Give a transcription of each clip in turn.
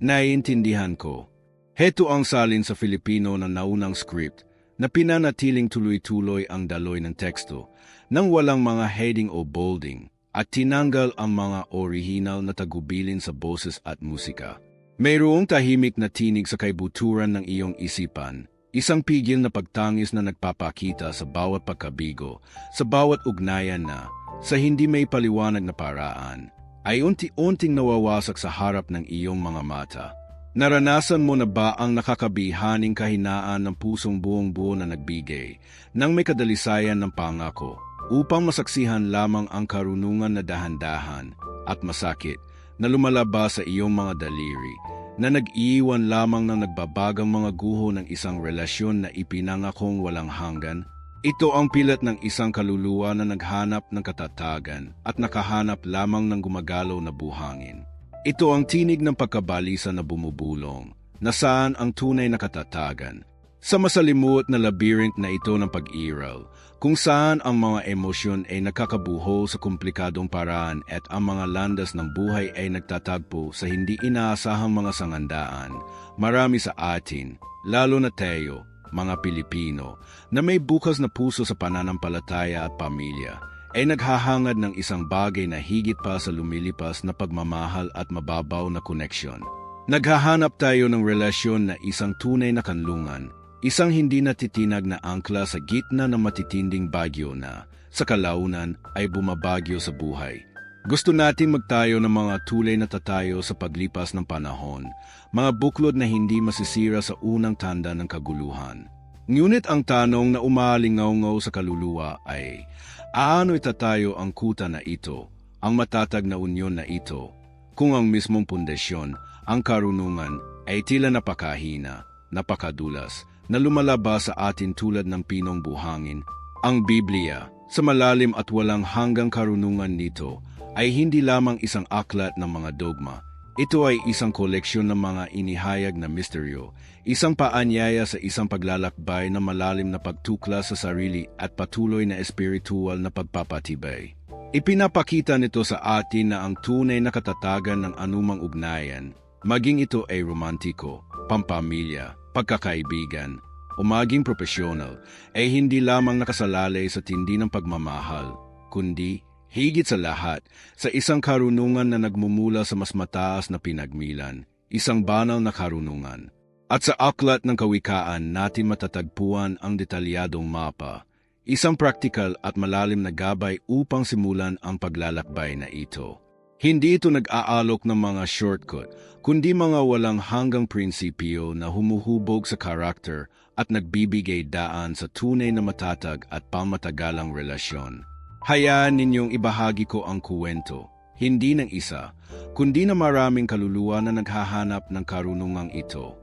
Naiintindihan ko. Heto ang salin sa Filipino na naunang script na pinanatiling tuloy-tuloy ang daloy ng teksto nang walang mga heading o bolding at tinanggal ang mga original na tagubilin sa boses at musika. Mayroong tahimik na tinig sa kaibuturan ng iyong isipan, isang pigil na pagtangis na nagpapakita sa bawat pagkabigo, sa bawat ugnayan na, sa hindi may paliwanag na paraan, ay unti-unting nawawasak sa harap ng iyong mga mata. Naranasan mo na ba ang nakakabihaning kahinaan ng pusong buong buo na nagbigay nang may kadalisayan ng pangako upang masaksihan lamang ang karunungan na dahan-dahan at masakit na lumalabas sa iyong mga daliri na nag-iiwan lamang ng nagbabagang mga guho ng isang relasyon na ipinangakong walang hanggan ito ang pilat ng isang kaluluwa na naghanap ng katatagan at nakahanap lamang ng gumagalaw na buhangin. Ito ang tinig ng pagkabalisa na bumubulong, na saan ang tunay na katatagan. Sa masalimuot na labyrinth na ito ng pag-iral, kung saan ang mga emosyon ay nakakabuho sa komplikadong paraan at ang mga landas ng buhay ay nagtatagpo sa hindi inaasahang mga sangandaan, marami sa atin, lalo na tayo, mga Pilipino, na may bukas na puso sa pananampalataya at pamilya, ay naghahangad ng isang bagay na higit pa sa lumilipas na pagmamahal at mababaw na koneksyon. Naghahanap tayo ng relasyon na isang tunay na kanlungan, isang hindi natitinag na angkla sa gitna ng matitinding bagyo na, sa kalaunan, ay bumabagyo sa buhay. Gusto nating magtayo ng mga tulay na tatayo sa paglipas ng panahon, mga buklod na hindi masisira sa unang tanda ng kaguluhan. Ngunit ang tanong na umalingaw sa kaluluwa ay, aano itatayo ang kuta na ito, ang matatag na unyon na ito, kung ang mismong pundasyon, ang karunungan, ay tila napakahina, napakadulas, na lumalabas sa atin tulad ng pinong buhangin, ang Biblia, sa malalim at walang hanggang karunungan nito, ay hindi lamang isang aklat ng mga dogma. Ito ay isang koleksyon ng mga inihayag na misteryo, isang paanyaya sa isang paglalakbay na malalim na pagtukla sa sarili at patuloy na espiritual na pagpapatibay. Ipinapakita nito sa atin na ang tunay na katatagan ng anumang ugnayan, maging ito ay romantiko, pampamilya, pagkakaibigan, o maging profesional, ay hindi lamang nakasalalay sa tindi ng pagmamahal, kundi Higit sa lahat, sa isang karunungan na nagmumula sa mas mataas na pinagmilan, isang banal na karunungan. At sa aklat ng kawikaan natin matatagpuan ang detalyadong mapa, isang praktikal at malalim na gabay upang simulan ang paglalakbay na ito. Hindi ito nag-aalok ng mga shortcut, kundi mga walang hanggang prinsipyo na humuhubog sa karakter at nagbibigay daan sa tunay na matatag at pamatagalang relasyon. Hayaan ninyong ibahagi ko ang kuwento, hindi ng isa, kundi na maraming kaluluwa na naghahanap ng karunungang ito.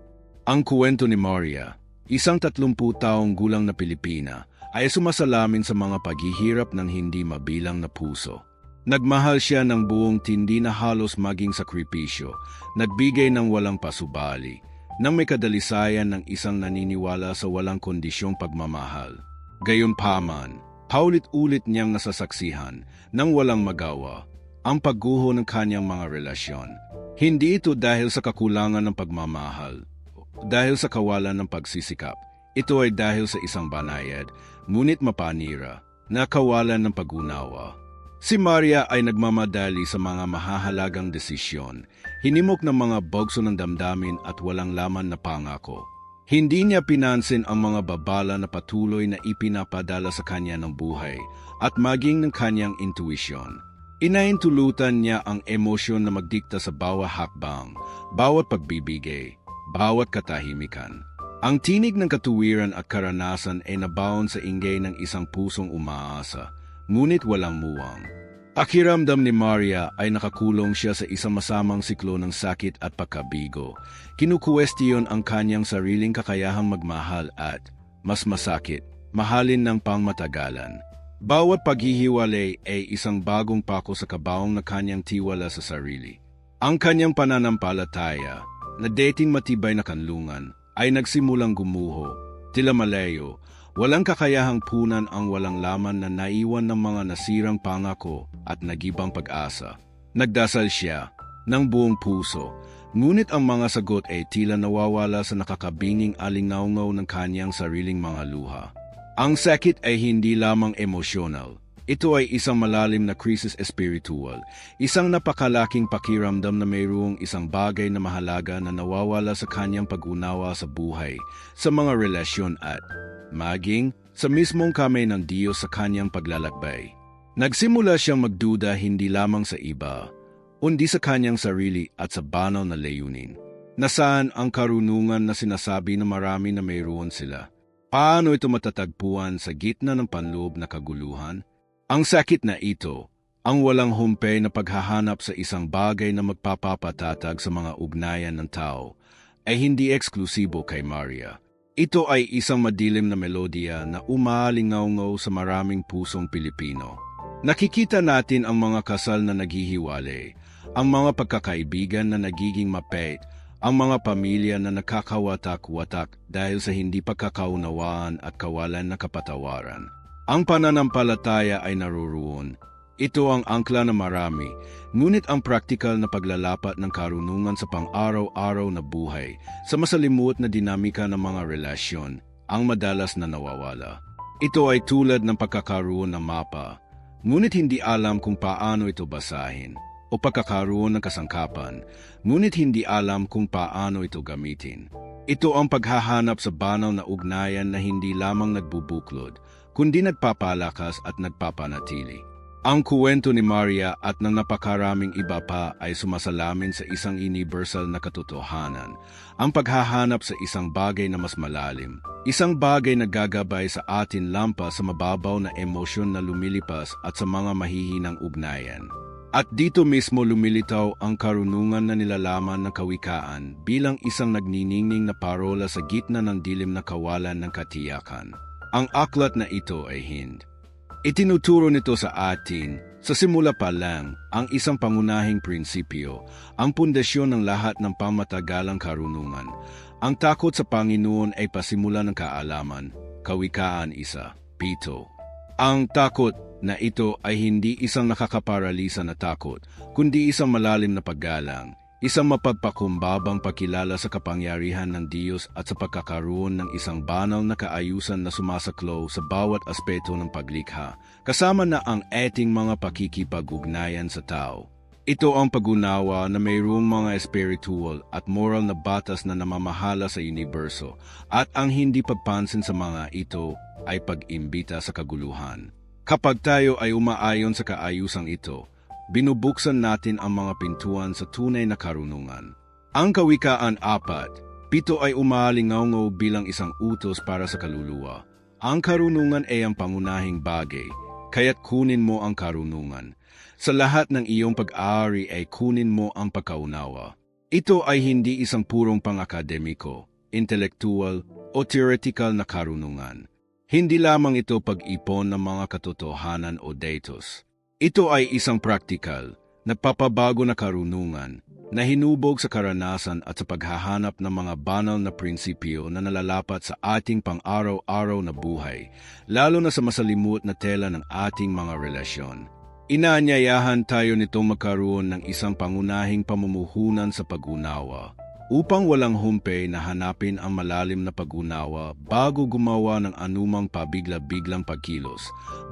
Ang kuwento ni Maria, isang 30 taong gulang na Pilipina, ay sumasalamin sa mga paghihirap ng hindi mabilang na puso. Nagmahal siya ng buong tindi na halos maging sakripisyo, nagbigay ng walang pasubali, nang may kadalisayan ng isang naniniwala sa walang kondisyong pagmamahal. Gayunpaman, Paulit-ulit niyang nasasaksihan nang walang magawa ang pagguho ng kanyang mga relasyon. Hindi ito dahil sa kakulangan ng pagmamahal, dahil sa kawalan ng pagsisikap. Ito ay dahil sa isang banayad, ngunit mapanira, na kawalan ng pag-unawa. Si Maria ay nagmamadali sa mga mahahalagang desisyon, hinimok ng mga bogso ng damdamin at walang laman na pangako. Hindi niya pinansin ang mga babala na patuloy na ipinapadala sa kanya ng buhay at maging ng kanyang intuisyon. Inaintulutan niya ang emosyon na magdikta sa bawat hakbang, bawat pagbibigay, bawat katahimikan. Ang tinig ng katuwiran at karanasan ay nabaon sa ingay ng isang pusong umaasa, ngunit walang muwang. Pakiramdam ni Maria ay nakakulong siya sa isang masamang siklo ng sakit at pagkabigo. Kinukwestiyon ang kanyang sariling kakayahang magmahal at, mas masakit, mahalin ng pangmatagalan. Bawat paghihiwalay ay isang bagong pako sa kabaong na kanyang tiwala sa sarili. Ang kanyang pananampalataya, na dating matibay na kanlungan, ay nagsimulang gumuho, tila malayo, Walang kakayahang punan ang walang laman na naiwan ng mga nasirang pangako at nagibang pag-asa. Nagdasal siya, ng buong puso. Ngunit ang mga sagot ay tila nawawala sa nakakabinging alingaungaw ng kanyang sariling mga luha. Ang sakit ay hindi lamang emosyonal. Ito ay isang malalim na krisis espiritual, isang napakalaking pakiramdam na mayroong isang bagay na mahalaga na nawawala sa kanyang pag-unawa sa buhay, sa mga relasyon at, maging, sa mismong kamay ng Diyos sa kanyang paglalakbay. Nagsimula siyang magduda hindi lamang sa iba, undi sa kanyang sarili at sa banal na layunin. Nasaan ang karunungan na sinasabi na marami na mayroon sila? Paano ito matatagpuan sa gitna ng panloob na kaguluhan? Ang sakit na ito, ang walang humpay na paghahanap sa isang bagay na magpapapatatag sa mga ugnayan ng tao, ay hindi eksklusibo kay Maria. Ito ay isang madilim na melodiya na umalingaw sa maraming pusong Pilipino. Nakikita natin ang mga kasal na naghihiwalay, ang mga pagkakaibigan na nagiging mapait, ang mga pamilya na nakakawatak-watak dahil sa hindi pagkakaunawaan at kawalan na kapatawaran. Ang pananampalataya ay naruroon. Ito ang angkla na marami, ngunit ang praktikal na paglalapat ng karunungan sa pang-araw-araw na buhay, sa masalimuot na dinamika ng mga relasyon, ang madalas na nawawala. Ito ay tulad ng pagkakaroon ng mapa, ngunit hindi alam kung paano ito basahin, o pagkakaroon ng kasangkapan, ngunit hindi alam kung paano ito gamitin. Ito ang paghahanap sa banal na ugnayan na hindi lamang nagbubuklod, kundi nagpapalakas at nagpapanatili. Ang kuwento ni Maria at ng napakaraming iba pa ay sumasalamin sa isang universal na katotohanan, ang paghahanap sa isang bagay na mas malalim, isang bagay na gagabay sa atin lampas sa mababaw na emosyon na lumilipas at sa mga mahihinang ugnayan. At dito mismo lumilitaw ang karunungan na nilalaman ng kawikaan bilang isang nagniningning na parola sa gitna ng dilim na kawalan ng katiyakan. Ang aklat na ito ay Hind. Itinuturo nito sa atin, sa simula pa lang, ang isang pangunahing prinsipyo, ang pundasyon ng lahat ng pamatagalang karunungan. Ang takot sa Panginoon ay pasimula ng kaalaman, kawikaan isa, pito. Ang takot na ito ay hindi isang nakakaparalisa na takot, kundi isang malalim na paggalang, Isang mapagpakumbabang pakilala sa kapangyarihan ng Diyos at sa pagkakaroon ng isang banal na kaayusan na sumasaklo sa bawat aspeto ng paglikha, kasama na ang eting mga pakikipag-ugnayan sa tao. Ito ang pagunawa na mayroong mga spiritual at moral na batas na namamahala sa universo at ang hindi pagpansin sa mga ito ay pag-imbita sa kaguluhan. Kapag tayo ay umaayon sa kaayusang ito, binubuksan natin ang mga pintuan sa tunay na karunungan. Ang Kawikaan 4, pito ay umalingaw bilang isang utos para sa kaluluwa. Ang karunungan ay ang pangunahing bagay, kaya't kunin mo ang karunungan. Sa lahat ng iyong pag-aari ay kunin mo ang pagkaunawa. Ito ay hindi isang purong pang-akademiko, intelektual o theoretical na karunungan. Hindi lamang ito pag-ipon ng mga katotohanan o datos. Ito ay isang praktikal, nagpapabago na karunungan na hinubog sa karanasan at sa paghahanap ng mga banal na prinsipyo na nalalapat sa ating pang-araw-araw na buhay, lalo na sa masalimut na tela ng ating mga relasyon. Inaanyayahan tayo nitong magkaroon ng isang pangunahing pamumuhunan sa pag-unawa upang walang humpay na hanapin ang malalim na pag-unawa bago gumawa ng anumang pabigla-biglang pagkilos,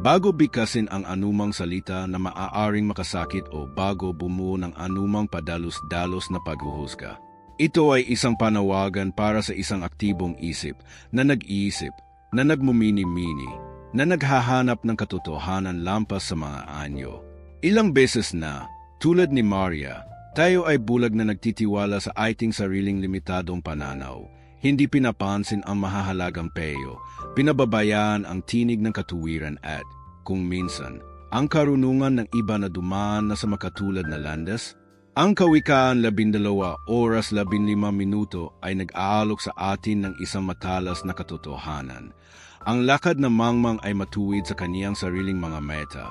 bago bikasin ang anumang salita na maaaring makasakit o bago bumuo ng anumang padalos-dalos na paghuhusga. Ito ay isang panawagan para sa isang aktibong isip na nag-iisip, na nagmumini-mini, na naghahanap ng katotohanan lampas sa mga anyo. Ilang beses na, tulad ni Maria, tayo ay bulag na nagtitiwala sa ating sariling limitadong pananaw. Hindi pinapansin ang mahahalagang peyo, pinababayaan ang tinig ng katuwiran at, kung minsan, ang karunungan ng iba na dumaan na sa makatulad na landas, ang kawikaan labindalawa oras labinlima minuto ay nag-aalok sa atin ng isang matalas na katotohanan. Ang lakad ng mangmang ay matuwid sa kaniyang sariling mga meta,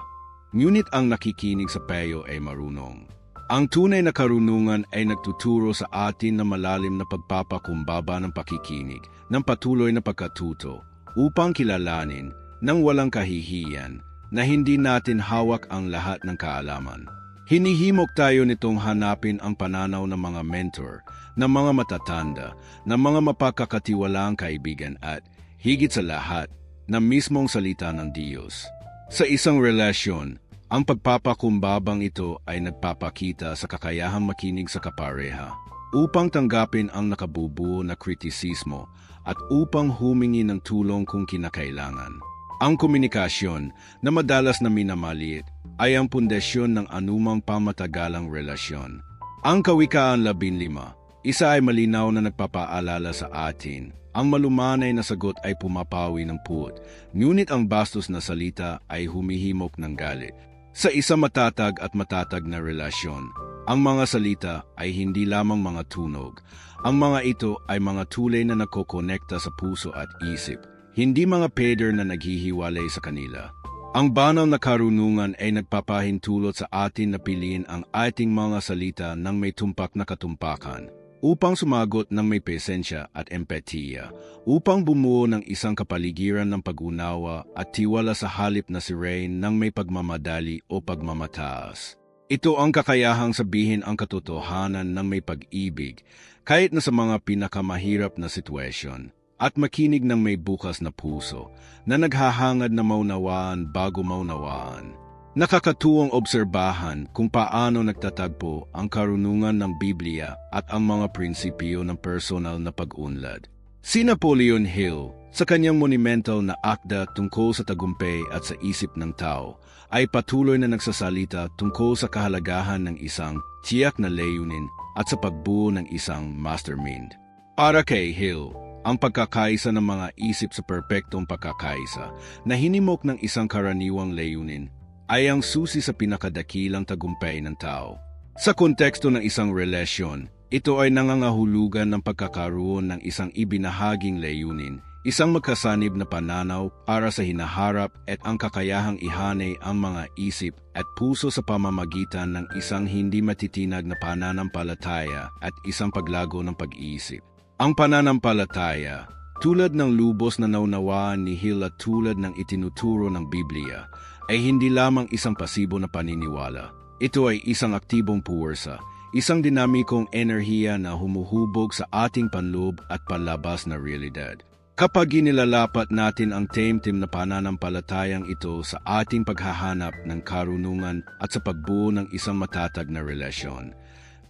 ngunit ang nakikinig sa peyo ay marunong. Ang tunay na karunungan ay nagtuturo sa atin na malalim na pagpapakumbaba ng pakikinig, ng patuloy na pagkatuto, upang kilalanin, ng walang kahihiyan, na hindi natin hawak ang lahat ng kaalaman. Hinihimok tayo nitong hanapin ang pananaw ng mga mentor, ng mga matatanda, ng mga mapakakatiwalaang kaibigan at, higit sa lahat, na mismong salita ng Diyos. Sa isang relasyon, ang pagpapakumbabang ito ay nagpapakita sa kakayahang makinig sa kapareha upang tanggapin ang nakabubuo na kritisismo at upang humingi ng tulong kung kinakailangan. Ang komunikasyon na madalas na minamaliit ay ang pundasyon ng anumang pamatagalang relasyon. Ang Kawikaan 15, isa ay malinaw na nagpapaalala sa atin. Ang malumanay na sagot ay pumapawi ng puot, ngunit ang bastos na salita ay humihimok ng galit. Sa isang matatag at matatag na relasyon, ang mga salita ay hindi lamang mga tunog. Ang mga ito ay mga tulay na nakokonekta sa puso at isip, hindi mga peder na naghihiwalay sa kanila. Ang banal na karunungan ay nagpapahintulot sa atin na piliin ang ating mga salita ng may tumpak na katumpakan upang sumagot ng may presensya at empatiya, upang bumuo ng isang kapaligiran ng pag-unawa at tiwala sa halip na si Rain ng may pagmamadali o pagmamataas. Ito ang kakayahang sabihin ang katotohanan ng may pag-ibig kahit na sa mga pinakamahirap na sitwasyon at makinig ng may bukas na puso na naghahangad na maunawaan bago maunawaan. Nakakatuwang obserbahan kung paano nagtatagpo ang karunungan ng Biblia at ang mga prinsipyo ng personal na pag-unlad. Si Napoleon Hill, sa kanyang monumental na akda tungkol sa tagumpay at sa isip ng tao, ay patuloy na nagsasalita tungkol sa kahalagahan ng isang tiyak na layunin at sa pagbuo ng isang mastermind. Para kay Hill, ang pagkakaisa ng mga isip sa perpektong pagkakaisa na hinimok ng isang karaniwang layunin ay ang susi sa pinakadakilang tagumpay ng tao. Sa konteksto ng isang relasyon, ito ay nangangahulugan ng pagkakaroon ng isang ibinahaging layunin, isang magkasanib na pananaw para sa hinaharap at ang kakayahang ihanay ang mga isip at puso sa pamamagitan ng isang hindi matitinag na pananampalataya at isang paglago ng pag-iisip. Ang pananampalataya, tulad ng lubos na naunawaan ni Hill at tulad ng itinuturo ng Biblia, ay hindi lamang isang pasibo na paniniwala. Ito ay isang aktibong puwersa, isang dinamikong enerhiya na humuhubog sa ating panloob at panlabas na realidad. Kapag inilalapat natin ang taimtim na pananampalatayang ito sa ating paghahanap ng karunungan at sa pagbuo ng isang matatag na relasyon,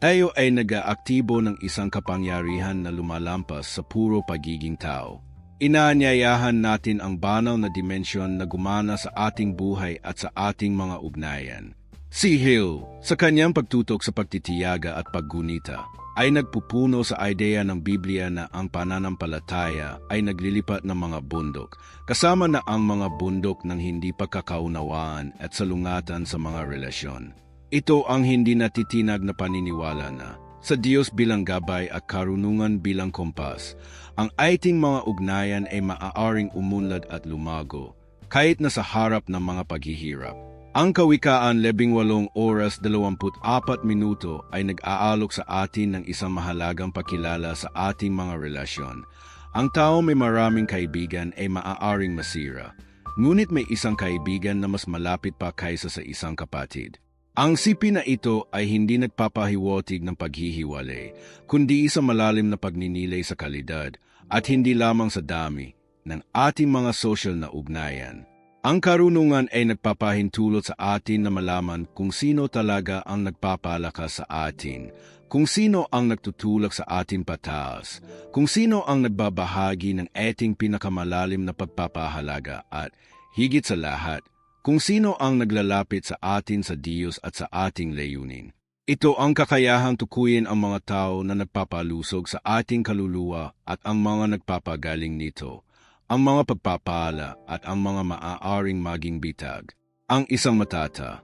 tayo ay nag-aaktibo ng isang kapangyarihan na lumalampas sa puro pagiging tao. Inaanyayahan natin ang banal na dimensyon na gumana sa ating buhay at sa ating mga ugnayan. Si Hill, sa kanyang pagtutok sa pagtitiyaga at paggunita, ay nagpupuno sa ideya ng Biblia na ang pananampalataya ay naglilipat ng mga bundok, kasama na ang mga bundok ng hindi pagkakaunawaan at salungatan sa mga relasyon. Ito ang hindi natitinag na paniniwala na sa Diyos bilang gabay at karunungan bilang kompas, ang ating mga ugnayan ay maaaring umunlad at lumago, kahit na sa harap ng mga paghihirap. Ang Kawikaan 18 oras 24 minuto ay nag-aalok sa atin ng isang mahalagang pakilala sa ating mga relasyon. Ang tao may maraming kaibigan ay maaaring masira, ngunit may isang kaibigan na mas malapit pa kaysa sa isang kapatid. Ang sipi na ito ay hindi nagpapahiwatig ng paghihiwalay, kundi isang malalim na pagninilay sa kalidad at hindi lamang sa dami ng ating mga social na ugnayan. Ang karunungan ay nagpapahintulot sa atin na malaman kung sino talaga ang nagpapalakas sa atin, kung sino ang nagtutulak sa ating pataas, kung sino ang nagbabahagi ng ating pinakamalalim na pagpapahalaga at, higit sa lahat, kung sino ang naglalapit sa atin sa Diyos at sa ating layunin. Ito ang kakayahang tukuyin ang mga tao na nagpapalusog sa ating kaluluwa at ang mga nagpapagaling nito, ang mga pagpapala at ang mga maaaring maging bitag. Ang isang matata,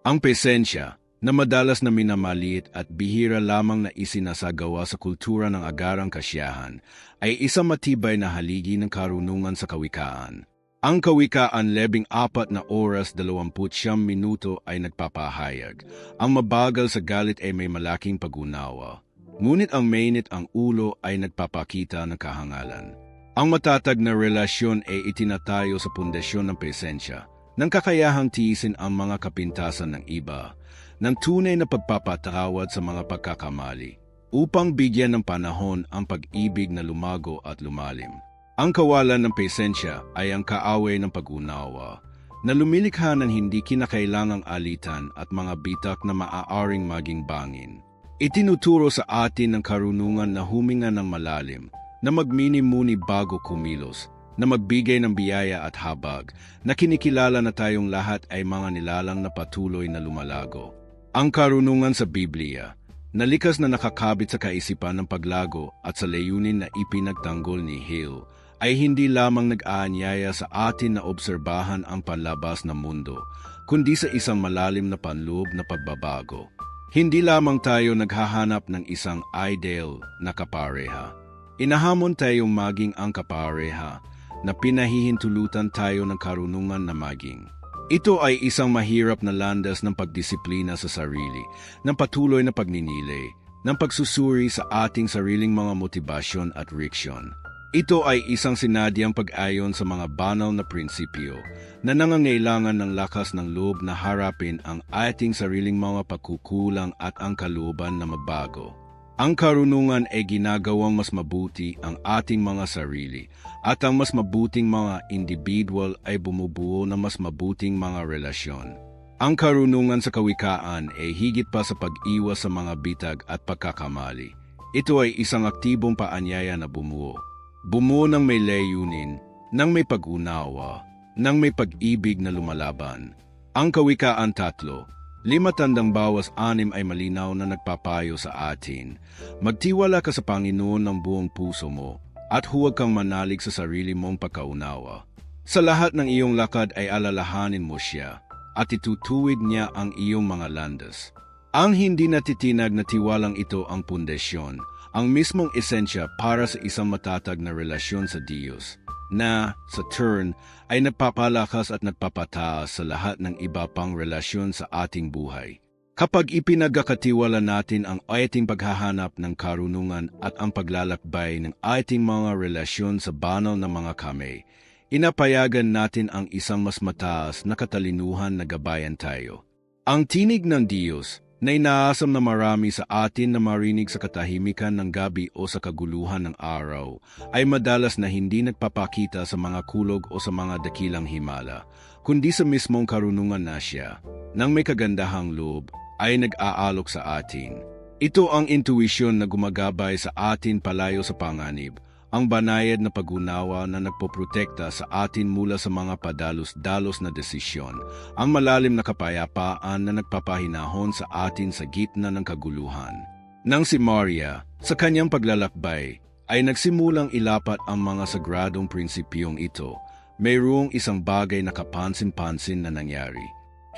ang pesensya na madalas na minamaliit at bihira lamang na isinasagawa sa kultura ng agarang kasyahan, ay isang matibay na haligi ng karunungan sa kawikaan. Ang kawikaan lebing apat na oras dalawamput siyam minuto ay nagpapahayag. Ang mabagal sa galit ay may malaking pagunawa. Ngunit ang mainit ang ulo ay nagpapakita ng kahangalan. Ang matatag na relasyon ay itinatayo sa pundasyon ng presensya, ng kakayahang tiisin ang mga kapintasan ng iba, ng tunay na pagpapatawad sa mga pagkakamali upang bigyan ng panahon ang pag-ibig na lumago at lumalim. Ang kawalan ng pesensya ay ang kaaway ng pag-unawa na lumilikha ng hindi kinakailangang alitan at mga bitak na maaaring maging bangin. Itinuturo sa atin ng karunungan na huminga ng malalim, na magmini-muni bago kumilos, na magbigay ng biyaya at habag, na kinikilala na tayong lahat ay mga nilalang na patuloy na lumalago. Ang karunungan sa Biblia, nalikas na nakakabit sa kaisipan ng paglago at sa layunin na ipinagtanggol ni Hill, ay hindi lamang nag-aanyaya sa atin na obserbahan ang panlabas ng mundo, kundi sa isang malalim na panloob na pagbabago. Hindi lamang tayo naghahanap ng isang ideal na kapareha. Inahamon tayong maging ang kapareha na pinahihintulutan tayo ng karunungan na maging. Ito ay isang mahirap na landas ng pagdisiplina sa sarili, ng patuloy na pagninilay, ng pagsusuri sa ating sariling mga motibasyon at riksyon. Ito ay isang sinadyang pag-ayon sa mga banal na prinsipyo na nangangailangan ng lakas ng loob na harapin ang ating sariling mga pagkukulang at ang kalooban na mabago. Ang karunungan ay ginagawang mas mabuti ang ating mga sarili at ang mas mabuting mga individual ay bumubuo ng mas mabuting mga relasyon. Ang karunungan sa kawikaan ay higit pa sa pag-iwas sa mga bitag at pagkakamali. Ito ay isang aktibong paanyaya na bumuo Bumuo ng may layunin, ng may pag-unawa, ng may pag-ibig na lumalaban. Ang kawikaan tatlo, lima tandang bawas anim ay malinaw na nagpapayo sa atin. Magtiwala ka sa Panginoon ng buong puso mo at huwag kang manalig sa sarili mong pagkaunawa. Sa lahat ng iyong lakad ay alalahanin mo siya at itutuwid niya ang iyong mga landas. Ang hindi natitinag na tiwalang ito ang pundasyon ang mismong esensya para sa isang matatag na relasyon sa Diyos, na, sa turn, ay nagpapalakas at nagpapataas sa lahat ng iba pang relasyon sa ating buhay. Kapag ipinagkakatiwala natin ang ating paghahanap ng karunungan at ang paglalakbay ng ating mga relasyon sa banal na mga kamay, inapayagan natin ang isang mas mataas na katalinuhan na gabayan tayo. Ang tinig ng Diyos na inaasam na marami sa atin na marinig sa katahimikan ng gabi o sa kaguluhan ng araw ay madalas na hindi nagpapakita sa mga kulog o sa mga dakilang himala, kundi sa mismong karunungan na siya, nang may kagandahang loob, ay nag-aalok sa atin. Ito ang intuisyon na gumagabay sa atin palayo sa panganib, ang banayad na pag-unawa na nagpoprotekta sa atin mula sa mga padalos-dalos na desisyon, ang malalim na kapayapaan na nagpapahinahon sa atin sa gitna ng kaguluhan. Nang si Maria, sa kanyang paglalakbay, ay nagsimulang ilapat ang mga sagradong prinsipyong ito, mayroong isang bagay na kapansin-pansin na nangyari.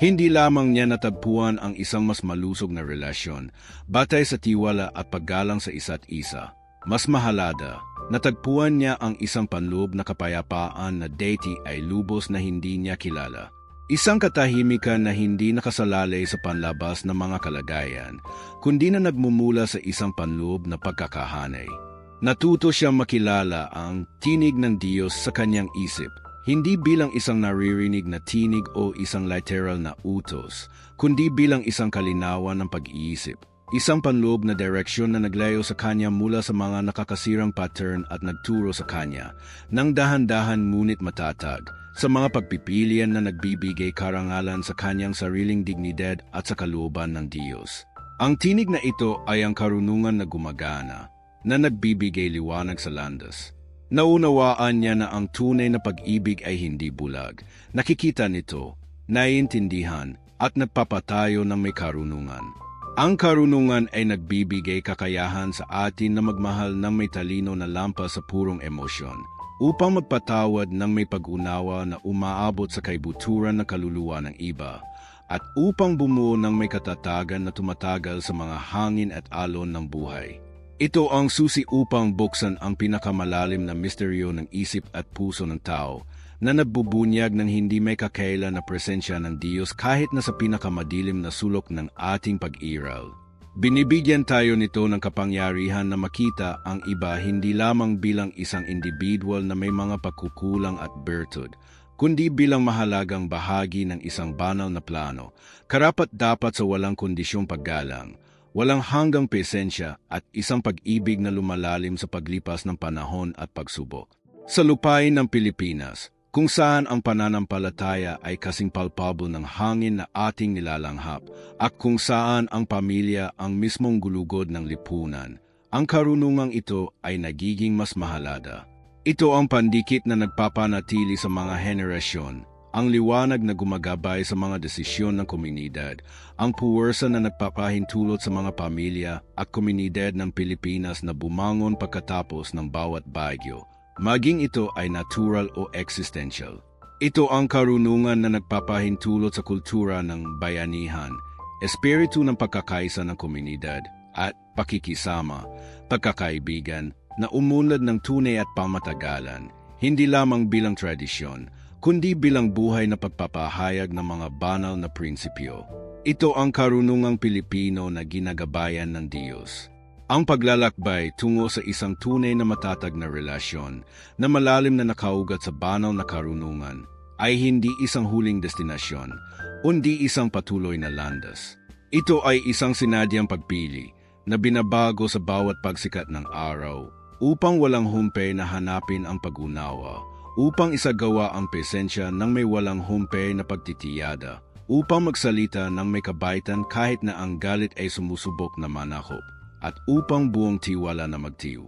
Hindi lamang niya natagpuan ang isang mas malusog na relasyon, batay sa tiwala at paggalang sa isa't isa. Mas mahalada, Natagpuan niya ang isang panloob na kapayapaan na deity ay lubos na hindi niya kilala. Isang katahimikan na hindi nakasalalay sa panlabas ng mga kalagayan, kundi na nagmumula sa isang panloob na pagkakahanay. Natuto siyang makilala ang tinig ng Diyos sa kanyang isip, hindi bilang isang naririnig na tinig o isang literal na utos, kundi bilang isang kalinawan ng pag-iisip. Isang panloob na direksyon na naglayo sa kanya mula sa mga nakakasirang pattern at nagturo sa kanya, nang dahan-dahan ngunit matatag, sa mga pagpipilian na nagbibigay karangalan sa kanyang sariling dignidad at sa kalooban ng Diyos. Ang tinig na ito ay ang karunungan na gumagana, na nagbibigay liwanag sa landas. Naunawaan niya na ang tunay na pag-ibig ay hindi bulag. Nakikita nito, naiintindihan, at nagpapatayo ng may karunungan. Ang karunungan ay nagbibigay kakayahan sa atin na magmahal ng may talino na lampas sa purong emosyon, upang magpatawad ng may pag-unawa na umaabot sa kaibuturan ng kaluluwa ng iba, at upang bumuo ng may katatagan na tumatagal sa mga hangin at alon ng buhay. Ito ang susi upang buksan ang pinakamalalim na misteryo ng isip at puso ng tao na nagbubunyag ng hindi may kakailan na presensya ng Diyos kahit na sa pinakamadilim na sulok ng ating pag-iral. Binibigyan tayo nito ng kapangyarihan na makita ang iba hindi lamang bilang isang individual na may mga pagkukulang at bertud, kundi bilang mahalagang bahagi ng isang banal na plano, karapat dapat sa walang kondisyong paggalang, walang hanggang presensya at isang pag-ibig na lumalalim sa paglipas ng panahon at pagsubok. Sa lupain ng Pilipinas, kung saan ang pananampalataya ay kasing palpable ng hangin na ating nilalanghap at kung saan ang pamilya ang mismong gulugod ng lipunan, ang karunungang ito ay nagiging mas mahalada. Ito ang pandikit na nagpapanatili sa mga henerasyon, ang liwanag na gumagabay sa mga desisyon ng komunidad, ang puwersa na nagpapahintulot sa mga pamilya at komunidad ng Pilipinas na bumangon pagkatapos ng bawat bagyo, maging ito ay natural o existential. Ito ang karunungan na nagpapahintulot sa kultura ng bayanihan, espiritu ng pagkakaisa ng komunidad at pakikisama, pagkakaibigan na umunlad ng tunay at pamatagalan, hindi lamang bilang tradisyon, kundi bilang buhay na pagpapahayag ng mga banal na prinsipyo. Ito ang karunungang Pilipino na ginagabayan ng Diyos. Ang paglalakbay tungo sa isang tunay na matatag na relasyon na malalim na nakaugat sa banal na karunungan ay hindi isang huling destinasyon, undi isang patuloy na landas. Ito ay isang sinadyang pagpili na binabago sa bawat pagsikat ng araw upang walang humpay na hanapin ang pag-unawa, upang isagawa ang presensya ng may walang humpay na pagtitiyada, upang magsalita ng may kabaitan kahit na ang galit ay sumusubok na manakop at upang buong tiwala na magtiw.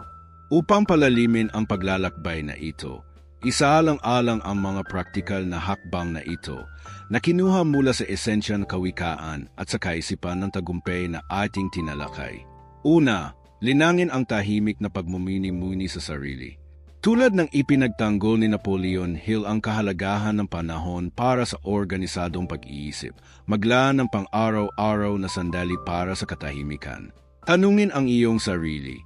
Upang palalimin ang paglalakbay na ito, isaalang-alang ang mga praktikal na hakbang na ito na kinuha mula sa esensya ng kawikaan at sa kaisipan ng tagumpay na ating tinalakay. Una, linangin ang tahimik na pagmumini-muni sa sarili. Tulad ng ipinagtanggol ni Napoleon Hill ang kahalagahan ng panahon para sa organisadong pag-iisip, maglaan ng pang-araw-araw na sandali para sa katahimikan. Tanungin ang iyong sarili,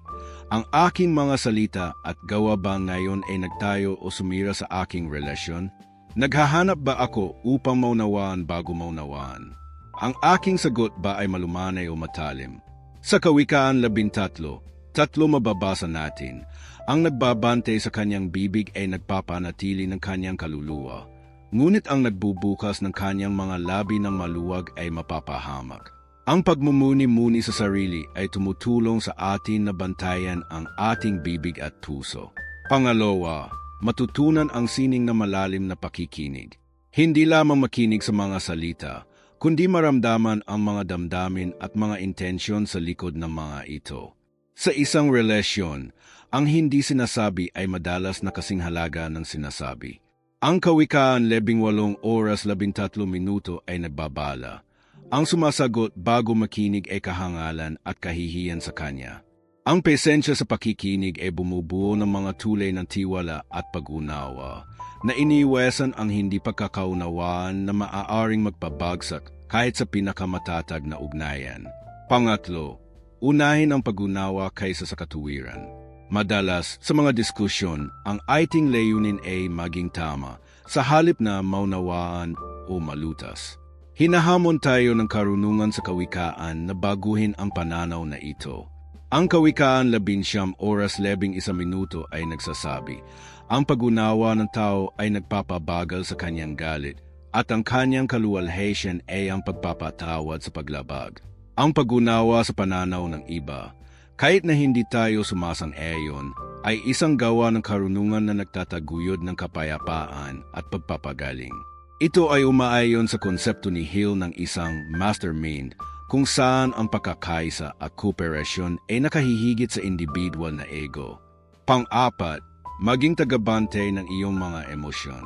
ang aking mga salita at gawa ba ngayon ay nagtayo o sumira sa aking relasyon? Naghahanap ba ako upang maunawaan bago maunawaan? Ang aking sagot ba ay malumanay o matalim? Sa Kawikaan 13, tatlo mababasa natin, ang nagbabante sa kanyang bibig ay nagpapanatili ng kanyang kaluluwa, ngunit ang nagbubukas ng kanyang mga labi ng maluwag ay mapapahamak. Ang pagmumuni-muni sa sarili ay tumutulong sa atin na bantayan ang ating bibig at puso. Pangalawa, matutunan ang sining na malalim na pakikinig. Hindi lamang makinig sa mga salita, kundi maramdaman ang mga damdamin at mga intensyon sa likod ng mga ito. Sa isang relasyon, ang hindi sinasabi ay madalas na kasing halaga ng sinasabi. Ang kawikaan 18 oras 13 minuto ay nagbabala ang sumasagot bago makinig ay kahangalan at kahihiyan sa kanya. Ang presensya sa pakikinig ay bumubuo ng mga tulay ng tiwala at pag-unawa na iniiwasan ang hindi pagkakaunawaan na maaaring magpabagsak kahit sa pinakamatatag na ugnayan. Pangatlo, unahin ang pag-unawa kaysa sa katuwiran. Madalas, sa mga diskusyon, ang ating layunin ay maging tama sa halip na maunawaan o malutas. Hinahamon tayo ng karunungan sa kawikaan na baguhin ang pananaw na ito. Ang kawikaan labinsyam oras lebing isa minuto ay nagsasabi, ang pagunawa ng tao ay nagpapabagal sa kanyang galit at ang kanyang kaluwalhatian ay ang pagpapatawad sa paglabag. Ang pagunawa sa pananaw ng iba, kahit na hindi tayo sumasang-ayon, ay isang gawa ng karunungan na nagtataguyod ng kapayapaan at pagpapagaling. Ito ay umaayon sa konsepto ni Hill ng isang mastermind kung saan ang pagkakaisa at kooperasyon ay nakahihigit sa individual na ego. Pang-apat, maging tagabante ng iyong mga emosyon.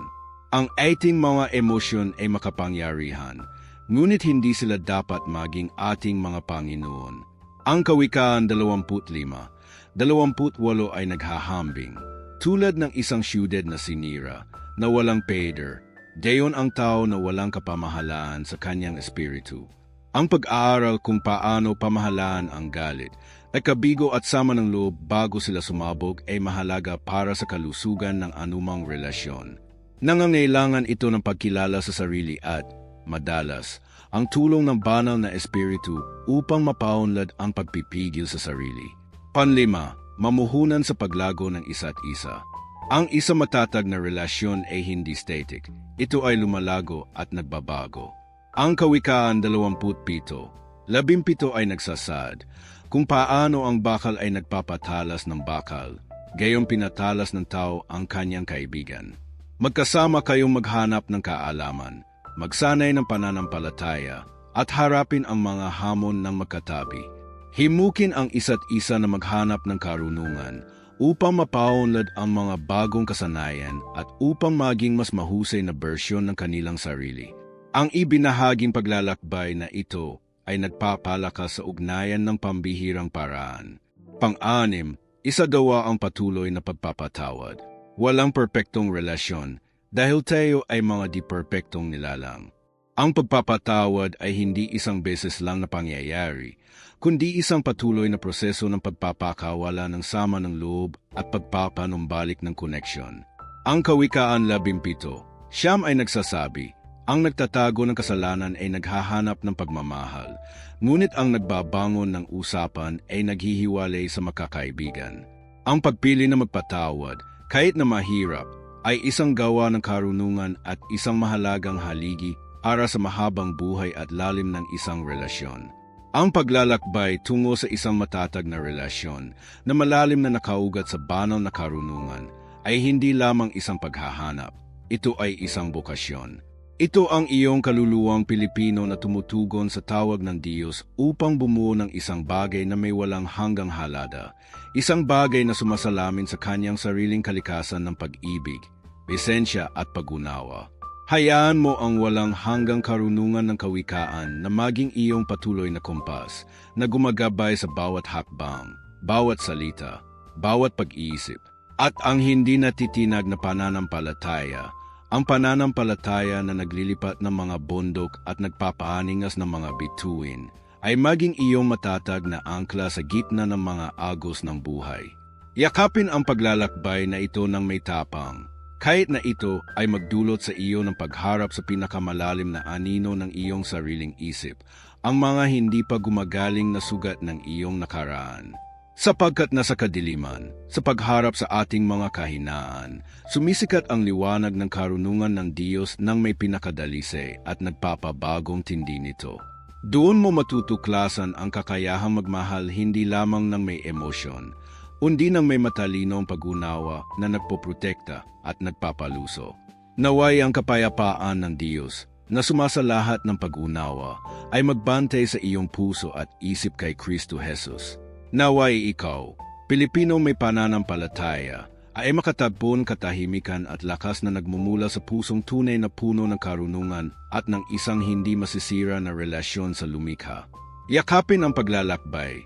Ang ating mga emosyon ay makapangyarihan, ngunit hindi sila dapat maging ating mga Panginoon. Ang Kawikaan 25, 28 ay naghahambing, tulad ng isang syudad na sinira, na walang pader, Gayon ang tao na walang kapamahalaan sa kanyang espiritu. Ang pag-aaral kung paano pamahalaan ang galit ay kabigo at sama ng loob bago sila sumabog ay mahalaga para sa kalusugan ng anumang relasyon. Nangangailangan ito ng pagkilala sa sarili at, madalas, ang tulong ng banal na espiritu upang mapaunlad ang pagpipigil sa sarili. Panlima, mamuhunan sa paglago ng isa't isa. Ang isang matatag na relasyon ay hindi static. Ito ay lumalago at nagbabago. Ang Kawikaan 27, labimpito ay nagsasad kung paano ang bakal ay nagpapatalas ng bakal, gayong pinatalas ng tao ang kanyang kaibigan. Magkasama kayong maghanap ng kaalaman, magsanay ng pananampalataya, at harapin ang mga hamon ng magkatabi. Himukin ang isa't isa na maghanap ng karunungan upang mapaunlad ang mga bagong kasanayan at upang maging mas mahusay na bersyon ng kanilang sarili. Ang ibinahaging paglalakbay na ito ay nagpapalakas sa ugnayan ng pambihirang paraan. Pang-anim, isa dawa ang patuloy na pagpapatawad. Walang perpektong relasyon dahil tayo ay mga di-perpektong nilalang. Ang pagpapatawad ay hindi isang beses lang na pangyayari, kundi isang patuloy na proseso ng pagpapakawala ng sama ng loob at pagpapanumbalik ng koneksyon. Ang Kawikaan 17, siyam ay nagsasabi, ang nagtatago ng kasalanan ay naghahanap ng pagmamahal, ngunit ang nagbabangon ng usapan ay naghihiwalay sa makakaibigan. Ang pagpili na magpatawad, kahit na mahirap, ay isang gawa ng karunungan at isang mahalagang haligi para sa mahabang buhay at lalim ng isang relasyon. Ang paglalakbay tungo sa isang matatag na relasyon na malalim na nakaugat sa banal na karunungan ay hindi lamang isang paghahanap. Ito ay isang bukasyon. Ito ang iyong kaluluwang Pilipino na tumutugon sa tawag ng Diyos upang bumuo ng isang bagay na may walang hanggang halada, isang bagay na sumasalamin sa kanyang sariling kalikasan ng pag-ibig, esensya at pag-unawa. Hayaan mo ang walang hanggang karunungan ng kawikaan na maging iyong patuloy na kompas na gumagabay sa bawat hakbang, bawat salita, bawat pag-iisip, at ang hindi natitinag na pananampalataya ang pananampalataya na naglilipat ng mga bundok at nagpapaaningas ng mga bituin ay maging iyong matatag na angkla sa gitna ng mga agos ng buhay. Yakapin ang paglalakbay na ito ng may tapang, kahit na ito ay magdulot sa iyo ng pagharap sa pinakamalalim na anino ng iyong sariling isip, ang mga hindi pa gumagaling na sugat ng iyong nakaraan. Sapagkat nasa kadiliman, sa pagharap sa ating mga kahinaan, sumisikat ang liwanag ng karunungan ng Diyos nang may pinakadalise at nagpapabagong tindi nito. Doon mo matutuklasan ang kakayahang magmahal hindi lamang ng may emosyon, undi ng may matalinong pag-unawa na nagpoprotekta at nagpapaluso. Naway ang kapayapaan ng Diyos na sumasalahat ng pag-unawa ay magbantay sa iyong puso at isip kay Kristo Jesus Naway ikaw, Pilipino may pananampalataya, ay makatagpon katahimikan at lakas na nagmumula sa pusong tunay na puno ng karunungan at ng isang hindi masisira na relasyon sa lumikha. Yakapin ang paglalakbay,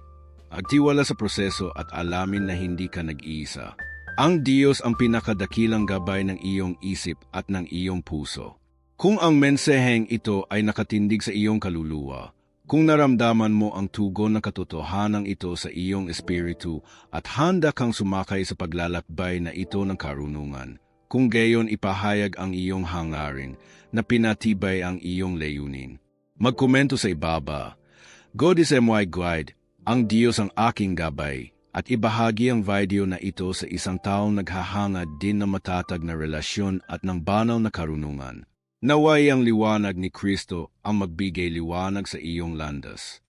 agtiwala sa proseso at alamin na hindi ka nag-iisa. Ang Diyos ang pinakadakilang gabay ng iyong isip at ng iyong puso. Kung ang menseheng ito ay nakatindig sa iyong kaluluwa, kung naramdaman mo ang tugon ng katotohanan ito sa iyong espiritu at handa kang sumakay sa paglalakbay na ito ng karunungan, kung gayon ipahayag ang iyong hangarin na pinatibay ang iyong layunin. Magkomento sa ibaba, God is my guide, ang Diyos ang aking gabay, at ibahagi ang video na ito sa isang taong naghahangad din ng matatag na relasyon at ng banal na karunungan. Naway ang liwanag ni Kristo ang magbigay liwanag sa iyong landas.